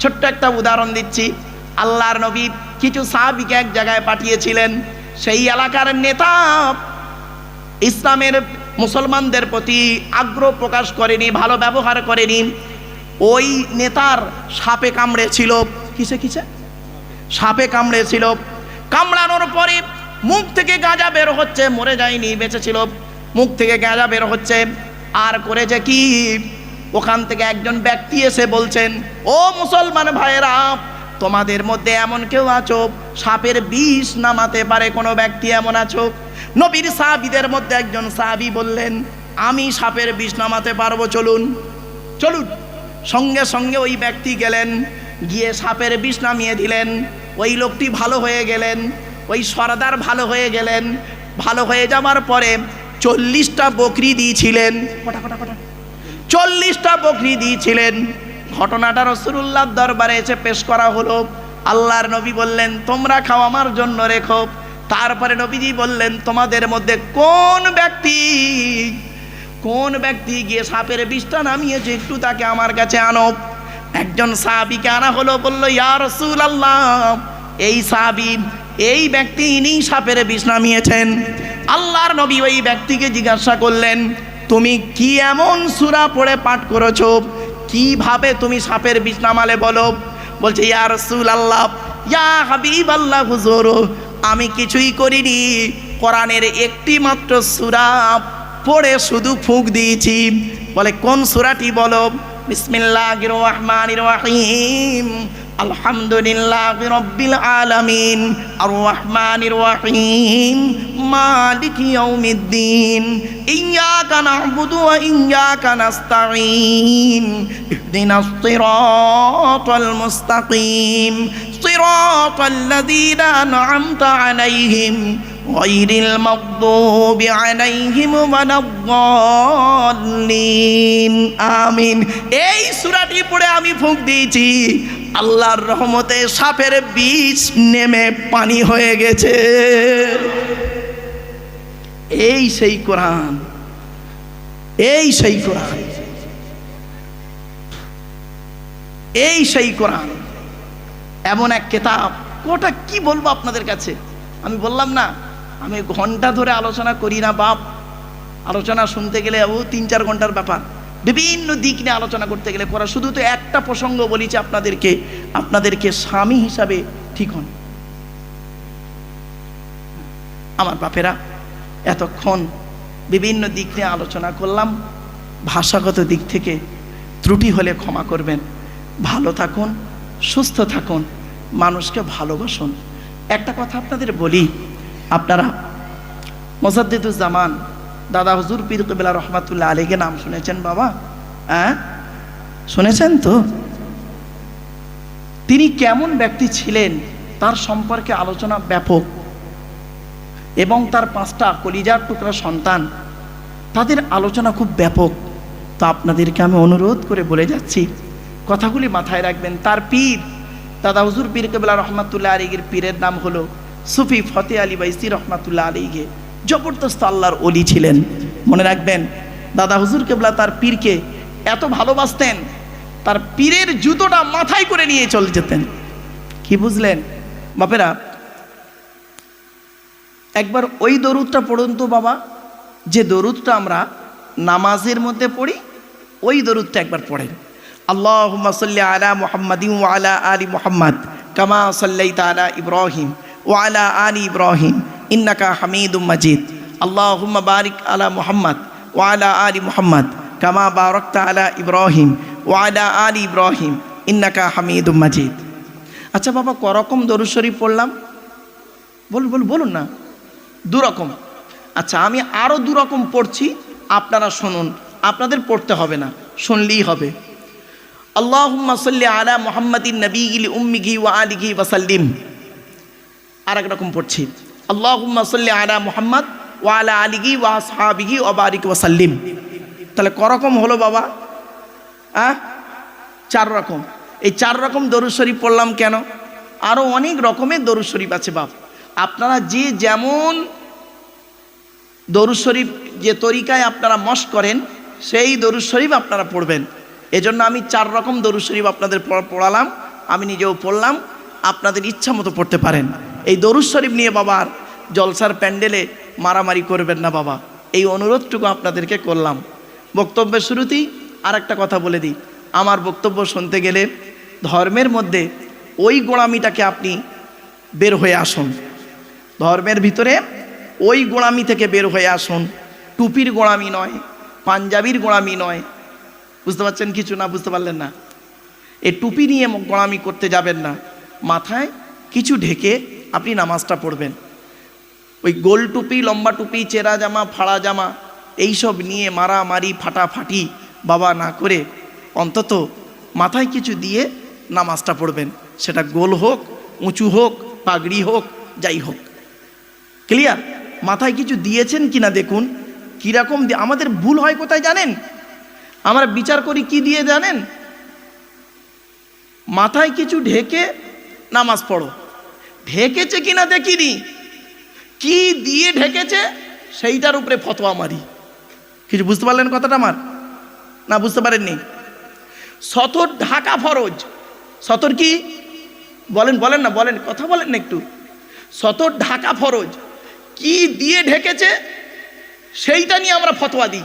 ছোট্ট একটা উদাহরণ দিচ্ছি। আল্লাহর নবী কিছু সাহাবিকে এক জায়গায় পাঠিয়েছিলেন। সেই এলাকার নেতা ইসলামের মুসলমানদের প্রতি আগ্রহ প্রকাশ করেনি, ভালো ব্যবহার করেনি। ওই নেতার সাপে কামড়েছিল। কিসে কিসে? সাপে কামড়েছিল। কামড়ানোর পরে মুখ থেকে গাঁজা বের হচ্ছে, মরে যায়নি বেঁচে ছিল মুখ থেকে গাঁজা বের হচ্ছে। আর করেছে কি? ওখান থেকে একজন ব্যক্তি এসে বলছেন, ও মুসলমান ভাইয়েরা, তোমাদের মধ্যে এমন কেউ আছো? সাপের বিষ নামাতে পারে কোনো ব্যক্তি এমন আছো? নবীর সাহাবিদের মধ্যে একজন সাহাবি বললেন, আমি সাপের বিষ নামাতে পারব, চলুন। চলুন। সঙ্গে সঙ্গে ওই ব্যক্তি গেলেন, গিয়ে সাপের বিষ নামিয়ে দিলেন। ওই লোকটি ভালো হয়ে গেলেন, ওই সর্দার ভালো হয়ে গেলেন। ভালো হয়ে যাওয়ার পরে চল্লিশটা বকরি দিয়েছিলেন। কটা কটা কটা? চল্লিশটা বকরি দিয়েছিলেন। ঘটনাটা রসুল্লাহ দরবারে এসে পেশ করা হলো। আল্লাহর নবী বললেন, তোমরা খাও আমার জন্য রেখো। তারপরে নবীজি বললেন, তোমাদের মধ্যে কোন ব্যক্তি কোন ব্যক্তি গিয়ে সাপের বিষটা নামিয়েছে একটু তাকে আমার কাছে আনো। একজন সাহাবিকে আনা হলো, বলল, ইয়া রসুল আল্লাহ এই সাহাবি, এই ব্যক্তি ইনি সাপের বিষ নামিয়েছেন। আল্লাহর নবী ওই ব্যক্তিকে জিজ্ঞাসা করলেন তুমি কি এমন সুরা পড়ে পাঠ করেছ? কীভাবে তুমি সাপের বিষ নামালে বলো? বলছে, ইয়া রসুল আল্লাহ ইয়া হাবিব আল্লাহ হুজুর, আমি কিছুই করিনি। কোরআনের একটি মাত্র সুরা পড়ে শুধু ফুঁক দিয়েছি। বলে, কোন সুরাটি বলো? বিসমিল্লাহ রহমান রহিম। আলহামদুলিল্লাহ রব্বিল আলামিন আর রহমান রহিম মালিক ইয়াউমিদ্দিন ইয়াকা না'বুদু ওয়া ইয়াকা নাস্তাঈন, ইহদিনাস সিরাতাল মুস্তাকিম, সিরাতাল লাযীনা আন'আমতা আলাইহিম غير المغضوب عليهم ولا الضالين আমিন এই সূরাটি পড়ে আমি ফুঁক দিয়েছি আল্লাহর রহমতে সাপের বিষ নেমে পানি হয়ে গেছে এই সেই কোরআন এই সেই কোরআন এই সেই কোরআন এমন এক কেতাব কোটা কি বলবো আপনাদের কাছে আমি বললাম না আমি ঘণ্টা ধরে আলোচনা করি না, বাপ। আলোচনা শুনতে গেলে ও তিন চার ঘণ্টার ব্যাপার। বিভিন্ন দিক নিয়ে আলোচনা করতে গেলে করা শুধু তো একটা প্রসঙ্গ বলেছি আপনাদেরকে আপনাদেরকে স্বামী হিসাবে ঠিক হন। আমার বাপেরা, এতক্ষণ বিভিন্ন দিক নিয়ে আলোচনা করলাম, ভাষাগত দিক থেকে ত্রুটি হলে ক্ষমা করবেন। ভালো থাকুন, সুস্থ থাকুন, মানুষকে ভালোবাসুন। একটা কথা আপনাদের বলি আপনারা মোসাদ্দিদুজ্জামান দাদা হুজুর পীর কবিলা রহমাতুল্লাহ আলীকে নাম শুনেছেন বাবা? হ্যাঁ? শুনেছেন তো? তিনি কেমন ব্যক্তি ছিলেন? তার সম্পর্কে আলোচনা ব্যাপক। এবং তার পাঁচটা কলিজার টুকরা সন্তান। তাদের আলোচনা খুব ব্যাপক। তো আপনাদেরকে আমি অনুরোধ করে বলে যাচ্ছি, কথাগুলি মাথায় রাখবেন। তার পীর, দাদা হুজুর পীর কেবলা রহমাতুল্লাহ আলীগের পীরের নাম হলো সুফি ফতে আলী বাইসি রহমাতুল্লাহ আলীগে জবরদস্ত আল্লাহর অলি ছিলেন। মনে রাখবেন, দাদা হুজুর কেবলা তার পীরকে এত ভালোবাসতেন, তার পীরের জুতোটা মাথায় করে নিয়ে চলে যেতেন। কি বুঝলেন? বাপেরা, একবার ওই দরুদটা পড়ুন তো বাবা, যে দরুদটা আমরা নামাজের মধ্যে পড়ি, ওই দরুদটা একবার পড়েন। আল্লাহ সাল্লি আলা মোহাম্মদ আলা আলী মোহাম্মদ, কামা সাল্লাই তালা ইব্রাহিম। ও আলা ইব্রাহিম, ইন্নাকা হামিদুম মাজিদ। আল্লাহ বারিক আলা মোহাম্মদ, ওয়ালা আলী মোহাম্মদ, কামা বারকতা আলা ইব্রাহিম ও আলা ইব্রাহিম, ইন্নাকা হামিদুম মাজিদ। আচ্ছা বাবা, করকম দরুদ শরীফ পড়লাম? বলুন বলুন বলুন না। দুরকম। আচ্ছা আমি আরও দুরকম পড়ছি, আপনারা শুনুন। আপনাদের পড়তে হবে না, শুনলেই হবে। আল্লাহুম্মা সাল্লি আলা মুহাম্মাদিন নবীগিল উম্মিগি ওয়া আলিহি ওয়াসাল্লিম। আর এক রকম পড়ছি। সাল্লি আলা মুহাম্মদ ওয়া আলা আলিহি ওয়া আসহাবিহি ওয়া বারিক ওয়াসাল্লিম তাহলে করকম হলো বাবা? আহ? চার রকম। এই চার রকম দরুদ শরীফ পড়লাম কেন? আরও অনেক রকমের দরুদ শরীফ আছে বাপ। আপনারা যে যেমন দরুদ শরীফ যে তরিকায় আপনারা মশ করেন, সেই দরুদ শরীফ আপনারা পড়বেন। এজন্য আমি চার রকম দরুদ শরীফ আপনাদের পড়- পড়ালাম, আমি নিজেও পড়লাম, আপনাদের ইচ্ছা মতো পড়তে পারেন। এই দরুদ শরীফ নিয়ে বাবার জলসার প্যান্ডেলে মারামারি করবেন না বাবা। এই অনুরোধটুকু আপনাদেরকে করলাম। বক্তব্যের শুরুতেই আর একটা কথা বলে দিই। আমার বক্তব্য শুনতে গেলে ধর্মের মধ্যে ওই গোড়ামিটাকে আপনি বের হয়ে আসুন। ধর্মের ভিতরে ওই গোড়ামি থেকে বের হয়ে আসুন। টুপির গোড়ামি নয়, পাঞ্জাবির গোড়ামি নয়। বুঝতে পারছেন কিছু না বুঝতে পারলেন না? এ টুপি নিয়ে গোড়ামি করতে যাবেন না। মাথায় কিছু ঢেকে আপনি নামাজটা পড়বেন। ওই গোল টুপি, লম্বা টুপি, চেরা জামা, ফাড়া জামা, এইসব নিয়ে মারামারি, ফাটাফাটি বাবা না করে অন্তত মাথায় কিছু দিয়ে নামাজটা পড়বেন। সেটা গোল হোক, উঁচু হোক, পাগড়ি হোক, যাই হোক। ক্লিয়ার? মাথায় কিছু দিয়েছেন কিনা দেখুন। কীরকম আমাদের ভুল হয় কোথায় জানেন? আমরা বিচার করি কি দিয়ে জানেন? মাথায় কিছু ঢেকে নামাজ পড়ো। ঢেকেছে কিনা দেখিনি। কি দিয়ে ঢেকেছে? সেইটার উপরে ফতোয়া মারি। কিছু বুঝতে পারলেন কথাটা আমার? না, বুঝতে পারেননি? সতর ঢাকা ফরজ। সতর কি? বলেন বলেন না, বলেন, কথা বলেন না একটু। সতর ঢাকা ফরজ। কি দিয়ে ঢেকেছে? সেইটা নিয়ে আমরা ফতোয়া দিই।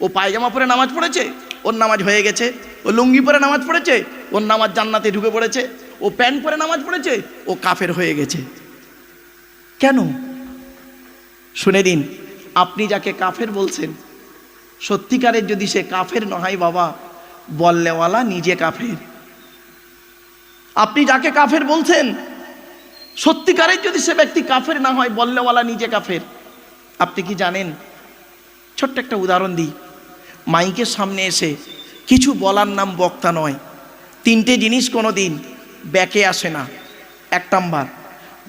ও পায়জামা পরে নামাজ পড়েছে, ওর নামাজ হয়ে গেছে। ও লুঙ্গি পরে নামাজ পড়েছে, ওর নামাজ জান্নাতে ঢুকে পড়েছে। ও প্যান্ট পরে নামাজ পড়েছে, ও কাফের হয়ে গেছে। কেন? শুনে দিন আপনি যাকে কাফের বলছেন, সত্যিকারের যদি সে কাফের নয় বাবা, বললেওয়ালা নিজে কাফের। আপনি যাকে কাফের বলছেন, সত্যিকারের যদি সে ব্যক্তি কাফের না হয়, বললেওয়ালা নিজে কাফের। আপনি কি জানেন? ছোট্ট একটা উদাহরণ দিই। মাইকের সামনে এসে কিছু বলার নাম বক্তা নয়। তিনটে জিনিস কোনো দিন ব্যাকে আসে না। এক নাম্বার,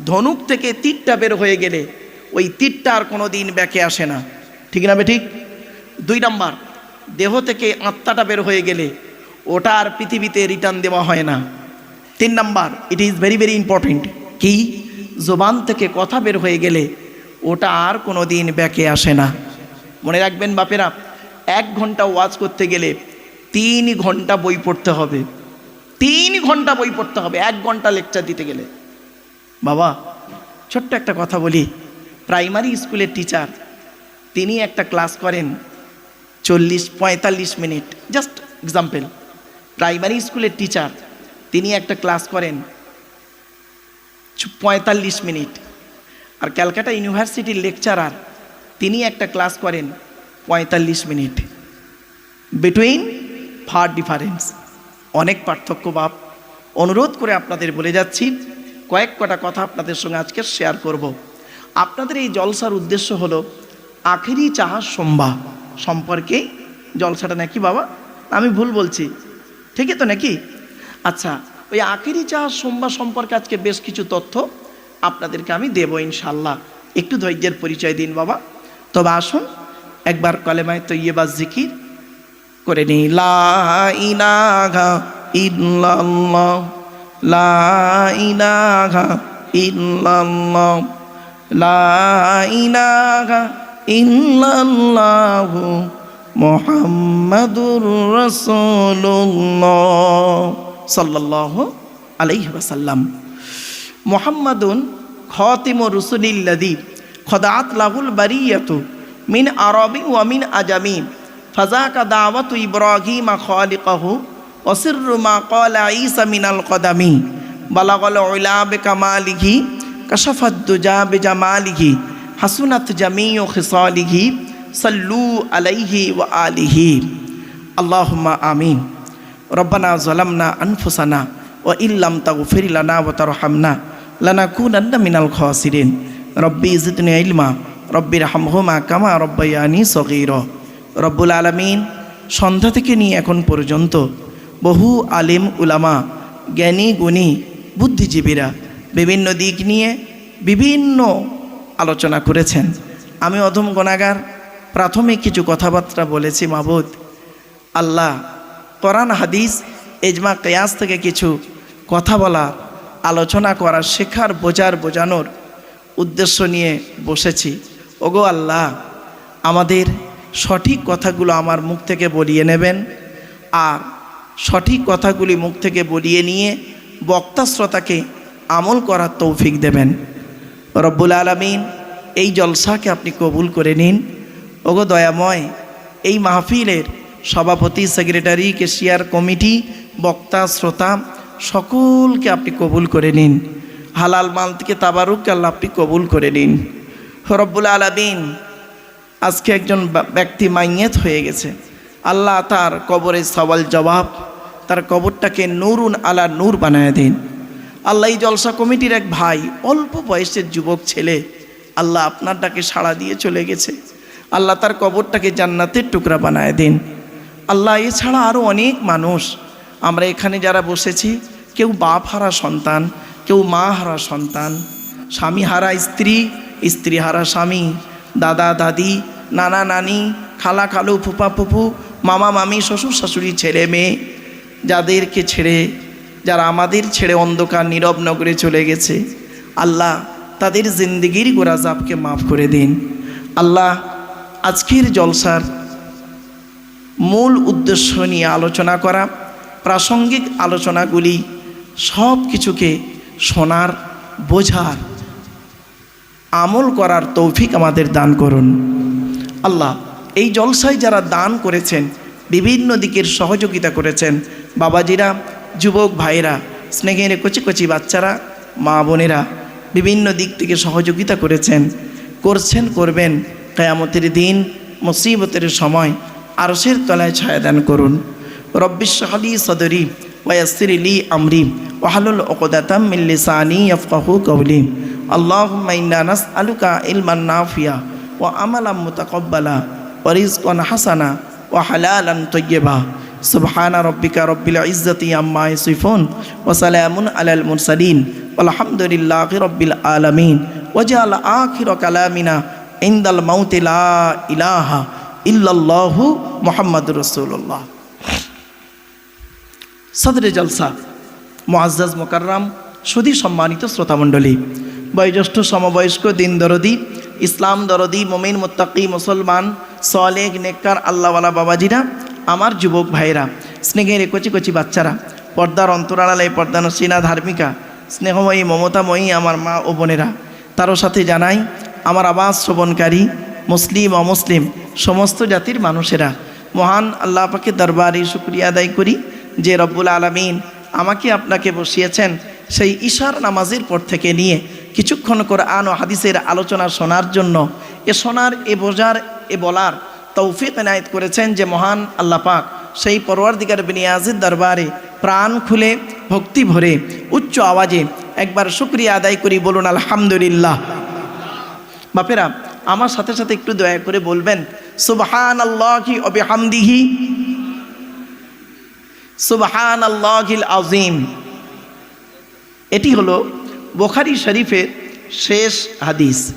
ধনুক থেকে তীরটা বের হয়ে গেলে ওই তীরটা আর কোনো দিন ব্যাকে আসে না। ঠিক না ঠিক দুই নাম্বার, দেহ থেকে আত্মাটা বের হয়ে গেলে ওটা আর পৃথিবীতে রিটার্ন দেওয়া হয় না। তিন number it is very very important কি? জোবান থেকে কথা বের হয়ে গেলে ওটা আর কোনো দিন ব্যাকে আসে না। মনে রাখবেন বাপেরা, এক ঘণ্টা ওয়াজ করতে গেলে তিন ঘণ্টা বই পড়তে হবে। তিন ঘণ্টা বই পড়তে হবে, এক ঘণ্টা লেকচার দিতে গেলে। বাবা, ছোট্ট একটা কথা বলি। প্রাইমারি স্কুলের টিচার তিনি একটা ক্লাস করেন চল্লিশ, পঁয়তাল্লিশ মিনিট জাস্ট এক্সাম্পল প্রাইমারি স্কুলের টিচার তিনি একটা ক্লাস করেন পঁয়তাল্লিশ মিনিট আর ক্যালকাটা ইউনিভার্সিটির লেকচারার তিনি একটা ক্লাস করেন পঁয়তাল্লিশ মিনিট বিটুইন ফার ডিফারেন্স অনেক পার্থক্য বাপ অনুরোধ করে আপনাদের বলে যাচ্ছি, কয়েক কটা কথা আপনাদের সঙ্গে আজকে শেয়ার করব। আপনাদের এই জলসার উদ্দেশ্য হলো, আখেরি চাহা সম্ভা সম্পর্কে। জলসাটা নাকি বাবা? আমি ভুল বলছি। ঠিকই তো নাকি? আচ্ছা ওই আখেরি চাহা সোমবার সম্পর্কে আজকে বেশ কিছু তথ্য আপনাদেরকে আমি দেবো ইনশাল্লাহ একটু ধৈর্যের পরিচয় দিন বাবা। তবে আসুন, একবার কলেমায় তো ইয়ে জিকির করে নি লা ইলাহা ইল্লাল্লাহ, লা ইলাহা ইল্লাল্লাহ, লা রাসূলুল্লাহ সাল্লাল্লাহু মুহাম্মাদুন খদাত লাহুল বারিয়াতু মিন আরবি ওয়া মিন আজামি। ফাযাকা দাওয়াতু ইব্রাহিম খালিকাহু ওয়াসিররু মা ক্বালা ঈসা মিনাল কদামি। বালাগাল উলা বিকামালিহি কাশাফাত দুজা বিজামালিহি হাসুনাত জামিউ খিসালিহি, সাল্লু আলাইহি ওয়া আলিহি। আল্লাহুম্মা আমিন। রব্বানা জালামনা আনফুসানা ওয়া ইল্লাম তাগফির লানা ওয়া তারহামনা লানাকুনান্না মিনাল খাসিরিন। রব্বি জিদনি ইলমা রব্বির হামহুমা কামা রব্বায়ানি সগীরা। রব্বুল আলামিন সন্ধ্যা থেকে নিয়ে এখন পর্যন্ত বহু আলিম উলামা, জ্ঞানী, গুণী, বুদ্ধিজীবীরা বিভিন্ন দিক নিয়ে বিভিন্ন আলোচনা করেছেন। আমি অধম গণাগার, প্রাথমিক কিছু কথাবার্তা বলেছি মাবুদ। আল্লাহ কোরআন, হাদিস এজমা কেয়াস থেকে কিছু কথা বলা আলোচনা করা শেখার, বোঝার, বোঝানোর উদ্দেশ্য নিয়ে বসেছি। ওগো আল্লাহ, আমাদের সঠিক কথাগুলো আমার মুখ থেকে বলিয়ে নেবেন আর সঠিক কথাগুলি মুখ থেকে বলিয়ে নিয়ে বক্তা শ্রোতাকে আমল করার তৌফিক দেবেন। রব্বুল আলমিন এই জলসাকে আপনি কবুল করে নিন। ওগো দয়াময়, এই মাহফিলের সভাপতি, সেক্রেটারি, কেশিয়ার কমিটি, বক্তা, শ্রোতা সকলকে আপনি কবুল করে নিন। হালাল মাল থেকে তাবারুক আল্লাহ আপনি কবুল করে নিন। রব্বুল আলমিন আজকে একজন ব্যক্তি মাইয়েত হয়ে গেছে। আল্লাহ তার কবরের সওয়াল জবাব, তার কবরটাকে নুরুন আলা নূর বানায় দিন। আল্লাহ এই জলসা কমিটির এক ভাই, অল্প বয়সের যুবক ছেলে, আল্লাহ আপনার ডাকে সাড়া দিয়ে চলে গেছে। আল্লাহ তার কবরটাকে জান্নাতের টুকরা বানায় দিন। আল্লাহ এছাড়া আরও অনেক মানুষ। আমরা এখানে যারা বসেছি, কেউ বাপ হারা সন্তান, কেউ মা হারা সন্তান, স্বামী হারা স্ত্রী স্ত্রী হারা স্বামী। দাদা, দাদি, নানা, নানি, খালা, খালু, ফুপা, ফুপু, মামা, মামি, শ্বশুর, শাশুড়ি, ছেলে, মেয়ে, যাদেরকে ছেড়ে, যারা আমাদের ছেড়ে অন্ধকার নীরব নগরে চলে গেছে, আল্লাহ তাদের জিন্দগির গোরাজাবকে মাফ করে দিন। আল্লাহ আজকের জলসার মূল উদ্দেশ্য নিয়ে আলোচনা করা, প্রাসঙ্গিক আলোচনাগুলি সব কিছুকে শোনার, বোঝার আমল করার তৌফিক আমাদের দান করুন। আল্লাহ, এই জলসায় যারা দান করেছেন, বিভিন্ন দিকের সহযোগিতা করেছেন, বাবাজিরা, যুবক ভাইরা স্নেহের কচি কচি বাচ্চারা, মা বোনেরা, বিভিন্ন দিক থেকে সহযোগিতা করেছেন, করছেন, করবেন, কেয়ামতের দিন মুসিবতের সময় আরশের তলায় ছায়াদান করুন। রব্বিশাহলি সদরি ওয়াসির লি আমরি ওয়াহালুল ওকদাতাম মিল্লিসানি আফকাহু কৌলি আল্লাহুম্মা ইন্না নাসআলুকা ইলমান নাফিয়া ওয়া আমালাম মুতাকাব্বালা ওয়া রিজকান হাসানা ওয়া হালালান তাইয়্যিবা। সুবহানা রাব্বিকা রব্বিল ইজ্জাতি আম্মা ইয়াসিফুন ওয়া সালামুন আলাল মুরসালিন। walhamdulillahi rabbil alamin ওয়াজআল আখির কালামিনা ইনদাল মাউতি লা ইলাহা ইল্লাল্লাহু মুহাম্মাদুর রাসূলুল্লাহ। সদরে জলসা মোয়াজ্জাজ মোকাররাম সুধী সম্মানিত শ্রোতামণ্ডলী বয়োজ্যেষ্ঠ সমবয়স্ক দিন দরদি, ইসলাম দরদি, মমিন, মোত্তাকি, মুসলমান সলেগ নেককার, আল্লাহওয়ালা বাবাজিরা, আমার যুবক ভাইরা, স্নেহের কচি কচি বাচ্চারা, পর্দার অন্তরাড়ালে পর্দানসীনা ধার্মিকা, স্নেহময়ী, মমতাময়ী আমার মা ও বোনেরা, তারও সাথে জানাই, আমার আবাস শ্রবণকারী, মুসলিম, অমুসলিম, সমস্ত জাতির মানুষেরা, মহান আল্লাহ পাকে দরবারে শুক্রিয়া আদায় করি যে রব্বুল আলমিন আমাকে আপনাকে বসিয়েছেন সেই ঈশার নামাজের পর থেকে নিয়ে কিছুক্ষণ করে আন ও হাদিসের আলোচনা শোনার জন্য এ শোনার, এ বোঝার, এ বলার তৌফিক এনায়ত করেছেন যে মহান আল্লাহ পাক। সেই পরোয়ার দিগার বিনিয়াজের দরবারে প্রাণ খুলে, ভক্তি ভরে, উচ্চ আওয়াজে একবার শুক্রিয়া আদায় করি বলুন আলহামদুলিল্লাহ। বাপেরা, আমার সাথে সাথে একটু দয়া করে বলবেন সুবহান আল্লাহ অবিহামদিহি সুবহান আল্লাহিল আজিম এটি হলো বোখারি শরীফের শেষ হাদিস।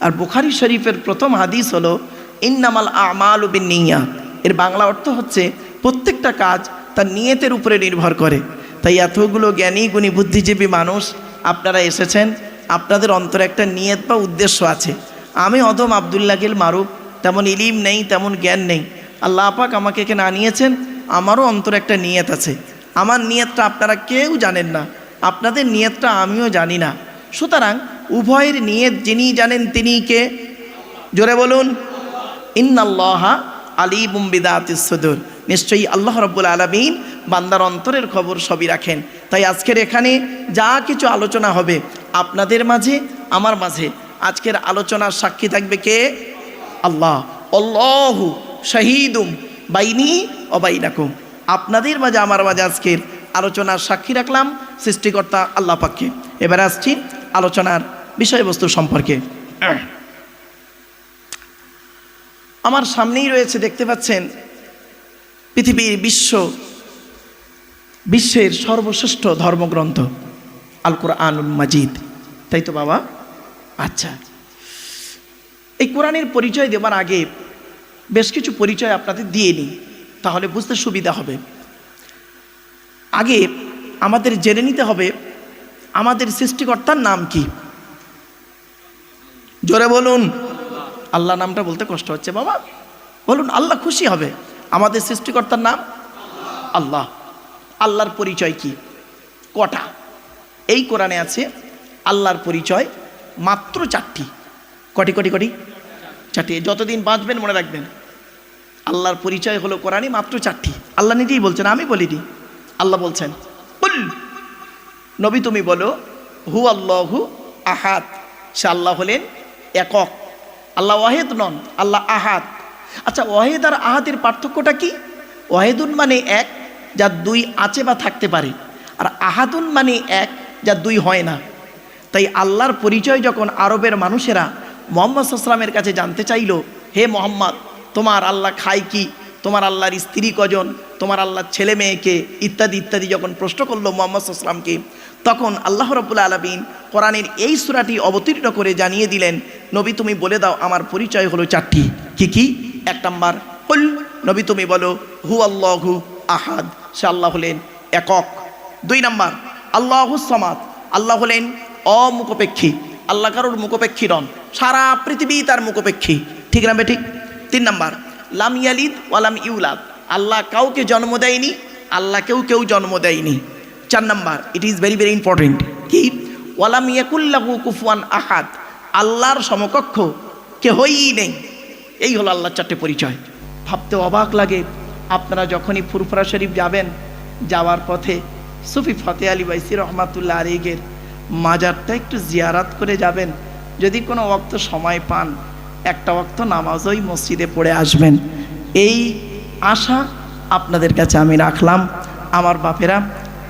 আর বোখারি শরীফের প্রথম হাদিস হলো, ইন্নামাল আমাল উবিন নিয়া এর বাংলা অর্থ হচ্ছে, প্রত্যেকটা কাজ তার নিয়তের উপরে নির্ভর করে। তাই এতগুলো জ্ঞানী, গুণী, বুদ্ধিজীবী মানুষ, আপনারা এসেছেন, আপনাদের অন্তরে একটা নিয়ত বা উদ্দেশ্য আছে। আমি অদম আবদুল্লাহিল মারুফ, তেমন ইলিম নেই, তেমন জ্ঞান নেই। আল্লাহ পাক আমাকে এখানে আনিয়েছেন, আমারও অন্তরে একটা নিয়ত আছে। আমার নিয়তটা আপনারা কেউ জানেন না। আপনাদের নিয়তটা আমিও জানি না। সুতরাং উভয়ের নিয়ত যিনি জানেন তিনি কে? জোরে বলুন। ইন্নাল্লাহা আলী বুম্বিদাতিসুদুর নিশ্চয়ই আল্লাহ রব্বুল আলমিন বান্দার অন্তরের খবর সবই রাখেন। তাই আজকের এখানে যা কিছু আলোচনা হবে আপনাদের মাঝে, আমার মাঝে, আজকের আলোচনার সাক্ষী থাকবে কে? আল্লাহ। অল্লাহু শাহিদুম বাইনি অবাইনাকুম আপনাদের মাঝে, আমার মাঝে আজকের আলোচনার সাক্ষী রাখলাম, সৃষ্টিকর্তা আল্লাহ পাককে। এবার আসছি আলোচনার বিষয়বস্তু সম্পর্কে। আমার সামনেই রয়েছে, দেখতে পাচ্ছেন, পৃথিবীর বিশ্ব, বিশ্বের সর্বশ্রেষ্ঠ ধর্মগ্রন্থ আল কোরআনুল মাজিদ। তাই তো বাবা? আচ্ছা। এই কোরআনের পরিচয় দেওয়ার আগে বেশ কিছু পরিচয় আপনাদের দিয়ে নিই, তাহলে বুঝতে সুবিধা হবে। আগে আমাদের জেনে নিতে হবে আমাদের সৃষ্টিকর্তার নাম কি? জোরে বলুন। আল্লাহ নামটা বলতে কষ্ট হচ্ছে বাবা। বলুন, আল্লাহ খুশি হবে। আমাদের সৃষ্টিকর্তার নাম? আল্লাহ। আল্লাহর পরিচয় কি? কটা? এই কোরআনে আছে, আল্লাহর পরিচয় মাত্র চারটি। কটি কটি কটি? চারটি। যতদিন বাঁচবেন, মনে রাখবেন। আল্লাহর পরিচয় হলো কোরআনে মাত্র চারটি। আল্লাহ নিজেই বলছেন, আমি বলিনি। আল্লাহ বলছেন বল নবী তুমি বলো হু আল্লাহু আহাদ। সে আল্লাহ হলেন একক। আল্লাহ ওয়াহেদ নন, আল্লাহ আহাদ। আচ্ছা ওয়াহেদ আর আহাদের পার্থক্যটা কি? ওয়াহেদুন মানে এক, যা দুই আছে বা থাকতে পারে। আর আহাদুন মানে এক, যা দুই হয় না। তাই আল্লাহর পরিচয় যখন আরবের মানুষেরা মোহাম্মদ সাল্লামের কাছে জানতে চাইল, হে মোহাম্মদ, তোমার আল্লাহ খায় কি? তোমার আল্লাহর স্ত্রী কজন? তোমার আল্লাহর ছেলে মেয়েকে ইত্যাদি ইত্যাদি যখন প্রশ্ন করল মোহাম্মদ সাল্লামকে তখন আল্লাহ রবুল্লা আলমিন কোরআনের এই সুরাটি অবতীর্ণ করে জানিয়ে দিলেন, নবী তুমি বলে দাও, আমার পরিচয় হলো চারটি। কি কি? এক নম্বর, কুল। নবী তুমি বলো হু আল্লাহু আহাদ। সে আল্লাহ হলেন একক। দুই নম্বর, আল্লাহু সমাদ। আল্লাহ হলেন অমুখপেক্ষী। আল্লাহ কারোর মুখপেক্ষী নন, সারা পৃথিবী তার মুখপেক্ষী। ঠিক না বে ঠিক? তিন নম্বর, লাম ইয়ালিদ ওয়ালাম ইউলাদ। আল্লাহ কাউকে জন্ম দেয়নি, আল্লাহ কেউ কেউ জন্ম দেয়নি। চার নম্বর it is very very important কি? ওয়ালাম ইয়াকুল্লাহু কুফুয়ান আহাদ, আল্লাহর সমকক্ষ কেহই নেই। এই হলো আল্লাহর চারটে পরিচয়। ভাবতে অবাক লাগে, আপনারা যখনই ফুরফুরা শরীফ যাবেন, যাওয়ার পথে সুফি ফতে আলী বাইসি রহমাতুল্লাহ আলিগের মাজারটা একটু জিয়ারাত করে যাবেন, যদি কোনো অক্ত সময় পান, একটা অক্ত নামাজই মসজিদে পড়ে আসবেন। এই আশা আপনাদের কাছে আমি রাখলাম। আমার বাপেরা,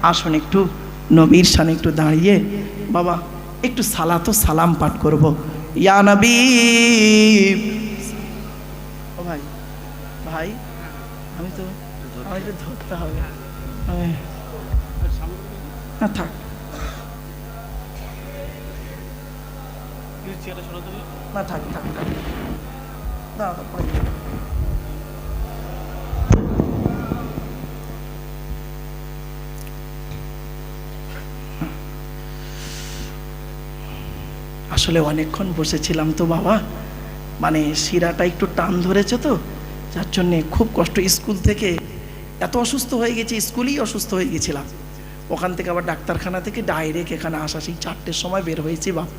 আসুন একটু নবীর সানে একটু দাঁড়িয়ে, বাবা, একটু সালাতো সালাম পাঠ করব। ইয়া নবী, ও ভাই ভাই, আমি তো ধরতে হবে। আমি- না, থাক। না, থাক থাক থাক। না আসলে অনেকক্ষণ বসেছিলাম তো বাবা। মানে শিরাটা একটু টান ধরেছে তো, যার জন্যে খুব কষ্ট। স্কুল থেকে এত অসুস্থ হয়ে গেছি, স্কুলেই অসুস্থ হয়ে গেছিলাম। ওখান থেকে আবার ডাক্তারখানা থেকে ডাইরেক্ট এখানে আসা, সেই চারটের সময় বের হয়েছি বাপ।